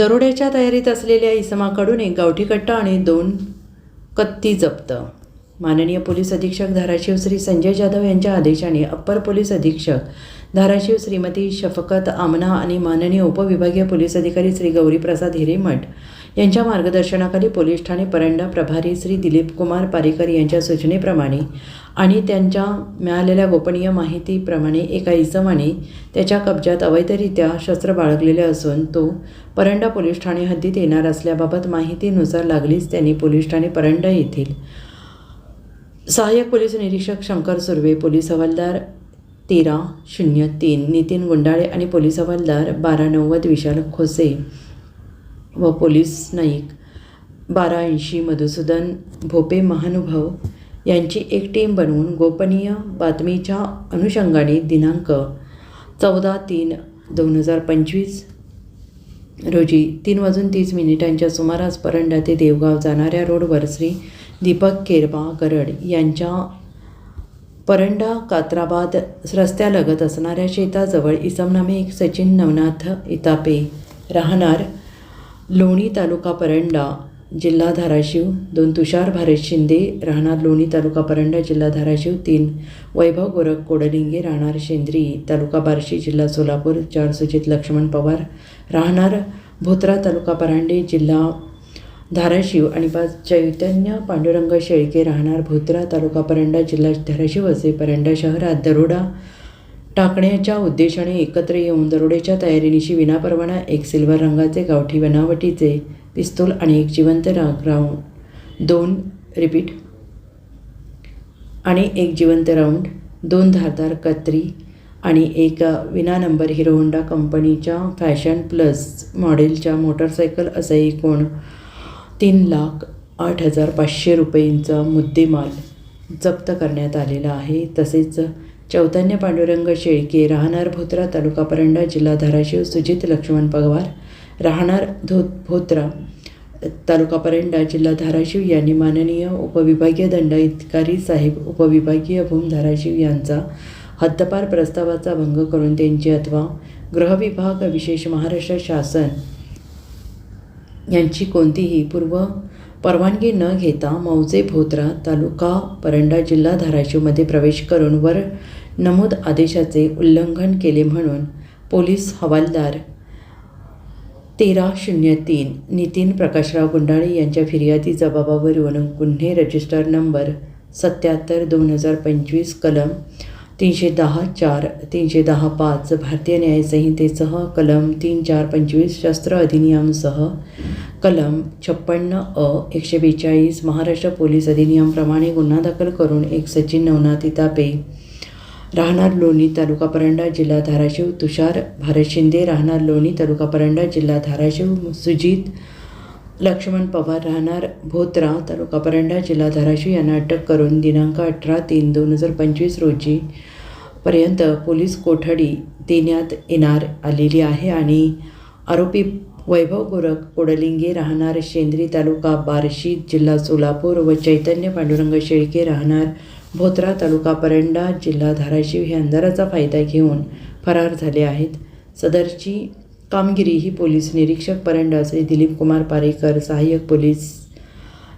दरोड्याच्या तयारीत असलेल्या इसमाकडून एक गावठी कट्टा आणि दोन कत्ती जप्त. माननीय पोलीस अधीक्षक धाराशिव श्री संजय जाधव यांच्या आदेशाने अप्पर पोलीस अधीक्षक धाराशिव श्रीमती शफकत आमना आणि माननीय उपविभागीय पोलीस अधिकारी श्री गौरीप्रसाद हिरेमठ यांच्या मार्गदर्शनाखाली पोलीस ठाणे परंडा प्रभारी श्री दिलीप कुमार पारेकर यांच्या सूचनेप्रमाणे आणि त्यांच्या मिळालेल्या गोपनीय माहितीप्रमाणे एका इसमाने त्याच्या कब्जात अवैधरित्या शस्त्र बाळगलेले असून तो परंडा पोलीस ठाणे हद्दीत येणार असल्याबाबत माहितीनुसार लागलीच त्यांनी पोलीस ठाणे परंडा येथील सहाय्यक पोलीस निरीक्षक शंकर सुर्वे पोलीस हवालदार तेरा शून्य तीन नितीन गुंडाळे आणि पोलीस हवालदार बारा नव्वद विशाल खोसे व पोलीस नाईक. बारा ऐंशी मधुसूदन भोपे महानुभाव यांची एक टीम बनवून गोपनीय बातमीच्या अनुषंगाने दिनांक चौदा तीन दोन हजार पंचवीस रोजी तीन वाजून तीस मिनिटांच्या सुमारास परंडा ते देवगाव जाणाऱ्या रोडवर श्री दीपक केरबा गरड यांच्या परंडा कात्राबाद रस्त्यालगत असणाऱ्या शेताजवळ इसमनामे एक सचिन नवनाथ इतापे राहणार लोणी तालुका परंडा जिल्हा धाराशिव दोन तुषार भारत शिंदे राहणार लोणी तालुका परंडा जिल्हा धाराशिव तीन वैभव गोरख कोडलिंगे राहणार शेंद्री तालुका बार्शी जिल्हा सोलापूर चार सुजित लक्ष्मण पवार राहणार भोत्रा तालुका परांडे जिल्हा धाराशिव आणि पाच चैतन्य पांडुरंग शेळके राहणार भोत्रा तालुका परंडा जिल्हा धाराशिव असे परंडा शहरात दरोडा टाकण्याच्या उद्देशाने एकत्र येऊन दरोडेच्या तयारीनिशी विनापरवाना एक सिल्वर रंगाचे गावठी बनावटीचे पिस्तूल आणि एक जिवंत राऊंड. दोन रिपीट. आणि एक जिवंत राऊंड दोन धारदार कत्री आणि एक विना नंबर हिरो होंडा कंपनीच्या फॅशन प्लस मॉडेलच्या मोटरसायकल असं एकूण तीन लाख आठ हजार पाचशे रुपयेंचा मुद्देमाल जप्त करण्यात आलेला आहे. तसेच चैतन्य पांडुरंग शेळके राहणार भोत्रा तालुका परंडा जिल्हा धाराशिव सुजित लक्ष्मण पगवार राहणार धो भोत्रा तालुका परंडा जिल्हा धाराशिव यांनी माननीय उपविभागीय दंडाधिकारी साहेब उपविभागीय भूम धाराशिव यांचा हद्दपार प्रस्तावाचा भंग करून त्यांची अथवा गृहविभाग विशेष महाराष्ट्र शासन यांची कोणतीही पूर्व परवानगी न घेता मौजे भोत्रा तालुका परंडा जिल्हा धाराशिवमध्ये प्रवेश करून वर नमूद आदेशाचे उल्लंघन केले म्हणून पोलीस हवालदार तेरा शून्य तीन नितीन प्रकाशराव गुंडाळे यांच्या फिर्यादी जबाबावरून गुन्हे रजिस्टर नंबर सत्याहत्तर दोन हजार पंचवीस कलम तीनशे दहा चार तीनशे दहा पाच भारतीय न्यायसंहितेसह कलम तीन चार पंचवीस शस्त्र अधिनियमसह कलम छप्पन्न अ एकशे बेचाळीस महाराष्ट्र पोलीस अधिनियमप्रमाणे गुन्हा दाखल करून एक सचिन नवनाथ तापे राहणार लोणी तालुका परंडा जिल्हा धाराशिव तुषार भारत शिंदे राहणार लोणी तालुका परंडा जिल्हा धाराशिव सुजित लक्ष्मण पवार राहणार भोत्रा तालुका परंडा जिल्हा धाराशिव यांना अटक करून दिनांक अठरा तीन दोन हजार पंचवीस रोजी पर्यंत पोलीस कोठडी देण्यात येणार आलेली आहे आणि आरोपी वैभव गोरख कोडलिंगे राहणार शेंद्री तालुका बार्शी जिल्हा सोलापूर व चैतन्य पांडुरंग शेळके राहणार भोत्रा तालुका परंडा जिल्हा धाराशिव हे अंधाराचा फायदा घेऊन फरार झाले आहेत. सदरची कामगिरी ही पोलीस निरीक्षक परंडा श्री दिलीप कुमार पारेकर सहाय्यक पोलीस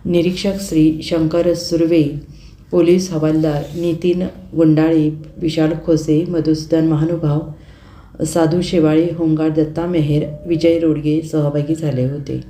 निरीक्षक श्री शंकर सुर्वे पोलीस हवालदार नितीन गुंडाळे विशाल खोसे मधुसूदन महानुभाव साधू शेवाळे होमगार्ड दत्ता मेहेर विजय रोडगे सहभागी झाले होते.